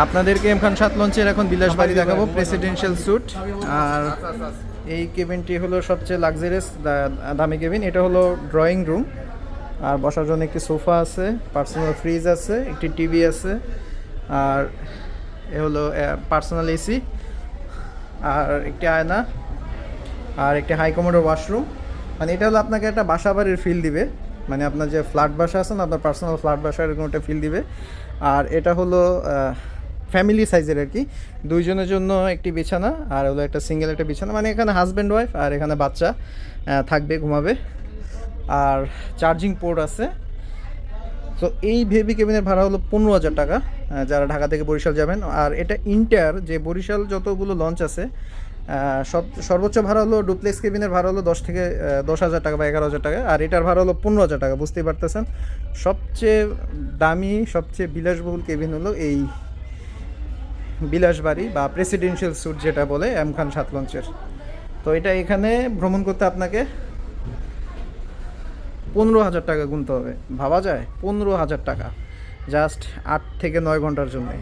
আপনাদেরকে এম খান সাত লঞ্চের এখন বিলাসবাড়ি দেখাবো প্রেসিডেন্সিয়াল স্যুট আর এই কেবিনটি হলো সবচেয়ে লাক্সারিয়াস দামি কেবিন এটা হলো ড্রয়িং রুম আর বসার জন্য একটি সোফা আছে পার্সোনাল ফ্রিজ আছে একটি টিভি আছে। আর এ হলো পার্সোনাল এসি আর একটি আয়না। আর একটি হাই কমোডোর ওয়াশরুম মানে এটা হলো আপনাকে একটা বাসা বাড়ির ফিল দিবে। মানে আপনার যে ফ্ল্যাট বাসা আছে না আপনার পার্সোনাল ফ্ল্যাট বাসা এরকম একটা ফিল দিবে। আর এটা হলো ফ্যামিলি সাইজের আর কি। দুইজনের জন্য একটি বিছানা, আর হলো একটা সিঙ্গেল একটা বিছানা। মানে এখানে হাজব্যান্ড ওয়াইফ আর এখানে বাচ্চা থাকবে, ঘুমাবে। আর চার্জিং পোর্ট আছে। তো এই ভেবি কেবিনের ভাড়া হলো পনেরো হাজার টাকা যারা ঢাকা থেকে বরিশাল যাবেন। আর এটা ইন্টার যে বরিশাল যতগুলো লঞ্চ আছে সব, সর্বোচ্চ ভাড়া হলো ডুপ্লেক্স কেবিনের ভাড়া হলো দশ থেকে দশ হাজার টাকা বা এগারো হাজার টাকা। আর এটার ভাড়া হলো পনেরো হাজার টাকা, বুঝতেই পারতেছেন? সবচেয়ে দামি, সবচেয়ে বিলাসবহুল কেবিন হলো এই বিলাসবাড়ি বা প্রেসিডেন্সিয়াল স্যুট যেটা বলে এম খান সাত লঞ্চের তো এটা এখানে ভ্রমণ করতে আপনাকে পনেরো হাজার টাকা গুনতে হবে। ভাবা যায়? পনেরো হাজার টাকা। জাস্ট আট থেকে নয় ঘণ্টার জন্যে।